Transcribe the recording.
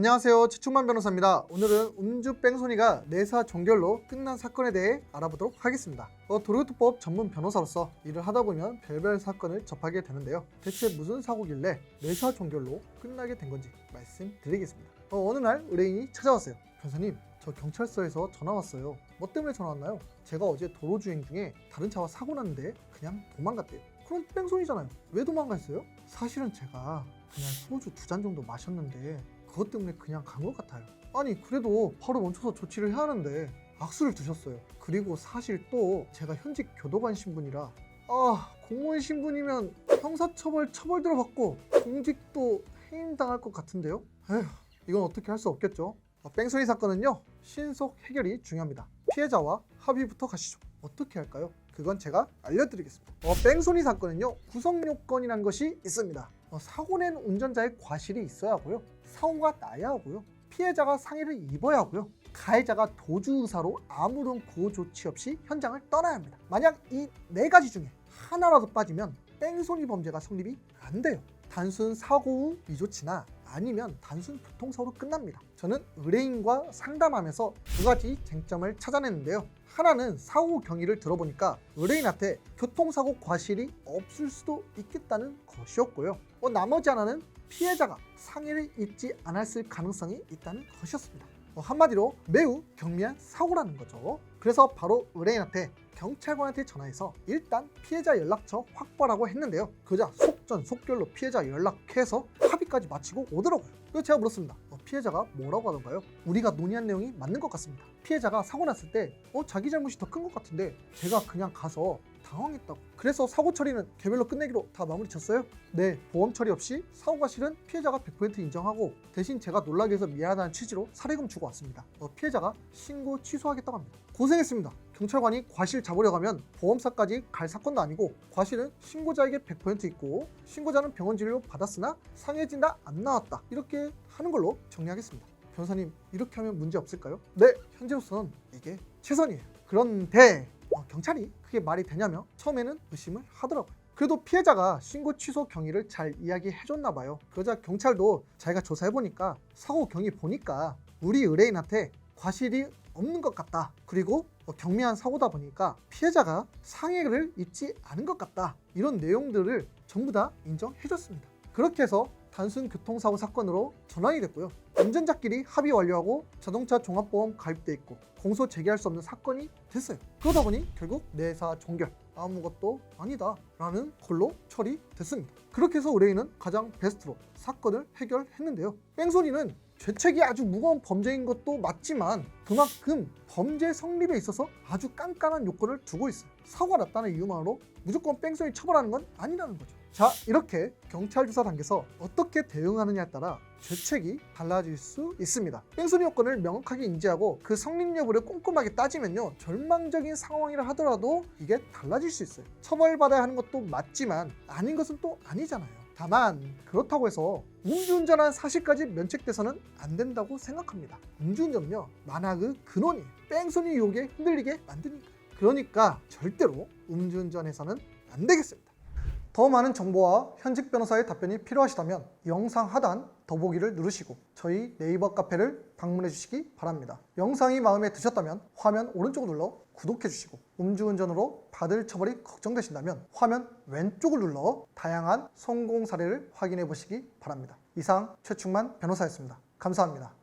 안녕하세요. 최충만 변호사입니다. 오늘은 음주 뺑소니가 내사 종결로 끝난 사건에 대해 알아보도록 하겠습니다. 어, 도로교통법 전문 변호사로서 일을 하다 보면 별별 사건을 접하게 되는데요. 대체 무슨 사고길래 내사 종결로 끝나게 된 건지 말씀드리겠습니다. 어, 어느 날 의뢰인이 찾아왔어요. 변호사님 저 경찰서에서 전화 왔어요. 뭐 때문에 전화 왔나요? 제가 어제 도로 주행 중에 다른 차와 사고 났는데 그냥 도망갔대요. 그럼 뺑소니잖아요. 왜 도망갔어요? 사실은 제가 그냥 소주 두 잔 정도 마셨는데 그것 때문에 그냥 간 것 같아요. 아니 그래도 바로 멈춰서 조치를 해야 하는데 악수를 두셨어요. 그리고 사실 또 제가 현직 교도관 신분이라 아 공무원 신분이면 형사처벌 처벌 들어받고 공직도 해임당할 것 같은데요. 에휴 이건 어떻게 할 수 없겠죠. 어, 뺑소니 사건은요 신속 해결이 중요합니다. 피해자와 합의부터 가시죠. 어떻게 할까요? 그건 제가 알려드리겠습니다. 어, 뺑소니 사건은요 구성 요건이라는 것이 있습니다. 어, 사고 낸 운전자의 과실이 있어야 하고요. 사고가 나야 하고요. 피해자가 상해를 입어야 하고요. 가해자가 도주 의사로 아무런 구호 조치 없이 현장을 떠나야 합니다. 만약 이 네 가지 중에 하나라도 빠지면 뺑소니 범죄가 성립이 안 돼요. 단순 사고 후 미조치나 아니면 단순 교통사고로 끝납니다. 저는 의뢰인과 상담하면서 두 가지 쟁점을 찾아냈는데요. 하나는 사고 경위를 들어보니까 의뢰인한테 교통사고 과실이 없을 수도 있겠다는 것이었고요. 어, 나머지 하나는 피해자가 상해를 입지 않았을 가능성이 있다는 것이었습니다. 어, 한마디로 매우 경미한 사고라는 거죠. 그래서 바로 의뢰인한테 경찰관한테 전화해서 일단 피해자 연락처 확보라고 했는데요. 그러자 속전속결로 피해자 연락해서 합의까지 마치고 오더라고요. 그래서 제가 물었습니다. 어, 피해자가 뭐라고 하던가요? 우리가 논의한 내용이 맞는 것 같습니다. 피해자가 사고 났을 때 어, 자기 잘못이 더 큰 것 같은데 제가 그냥 가서 당황했다고. 그래서 사고 처리는 개별로 끝내기로 다 마무리 쳤어요? 네, 보험 처리 없이 사고가 실은 피해자가 100% 인정하고 대신 제가 놀라게 해서 미안하다는 취지로 사례금 주고 왔습니다. 어, 피해자가 신고 취소하겠다고 합니다. 고생했습니다. 경찰관이 과실 잡으려고 하면 보험사까지 갈 사건도 아니고 과실은 신고자에게 100% 있고 신고자는 병원 진료 받았으나 상해진다 안 나왔다 이렇게 하는 걸로 정리하겠습니다. 변호사님 이렇게 하면 문제 없을까요? 네, 현재로서는 이게 최선이에요. 그런데 어, 경찰이 그게 말이 되냐며 처음에는 의심을 하더라고요. 그래도 피해자가 신고 취소 경위를 잘 이야기해 줬나 봐요. 그러자 경찰도 자기가 조사해 보니까 사고 경위 보니까 우리 의뢰인한테 과실이 없는 것 같다. 그리고 어, 경미한 사고다 보니까 피해자가 상해를 입지 않은 것 같다. 이런 내용들을 전부 다 인정해 줬습니다. 그렇게 해서 단순 교통사고 사건으로 전환이 됐고요. 운전자끼리 합의 완료하고 자동차 종합보험 가입돼 있고 공소 제기할 수 없는 사건이 됐어요. 그러다 보니 결국 내사 종결 아무것도 아니다 라는 걸로 처리됐습니다. 그렇게 해서 의뢰인은 가장 베스트로 사건을 해결했는데요. 뺑소니는 죄책이 아주 무거운 범죄인 것도 맞지만 그만큼 범죄 성립에 있어서 아주 깐깐한 요건을 두고 있어요. 사고가 났다는 이유만으로 무조건 뺑소니 처벌하는 건 아니라는 거죠. 자, 이렇게 경찰 조사 단계에서 어떻게 대응하느냐에 따라 죄책이 달라질 수 있습니다. 뺑소니 요건을 명확하게 인지하고 그 성립 여부를 꼼꼼하게 따지면요. 절망적인 상황이라 하더라도 이게 달라질 수 있어요. 처벌받아야 하는 것도 맞지만 아닌 것은 또 아니잖아요. 다만 그렇다고 해서 음주운전한 사실까지 면책돼서는 안 된다고 생각합니다. 음주운전은요 만악의 근원이에요. 뺑소니 유혹에 흔들리게 만드니까. 그러니까 절대로 음주운전해서는 안 되겠습니다. 더 많은 정보와 현직 변호사의 답변이 필요하시다면 영상 하단 더보기를 누르시고 저희 네이버 카페를 방문해 주시기 바랍니다. 영상이 마음에 드셨다면 화면 오른쪽을 눌러 구독해 주시고 음주운전으로 받을 처벌이 걱정되신다면 화면 왼쪽을 눌러 다양한 성공 사례를 확인해 보시기 바랍니다. 이상 최충만 변호사였습니다. 감사합니다.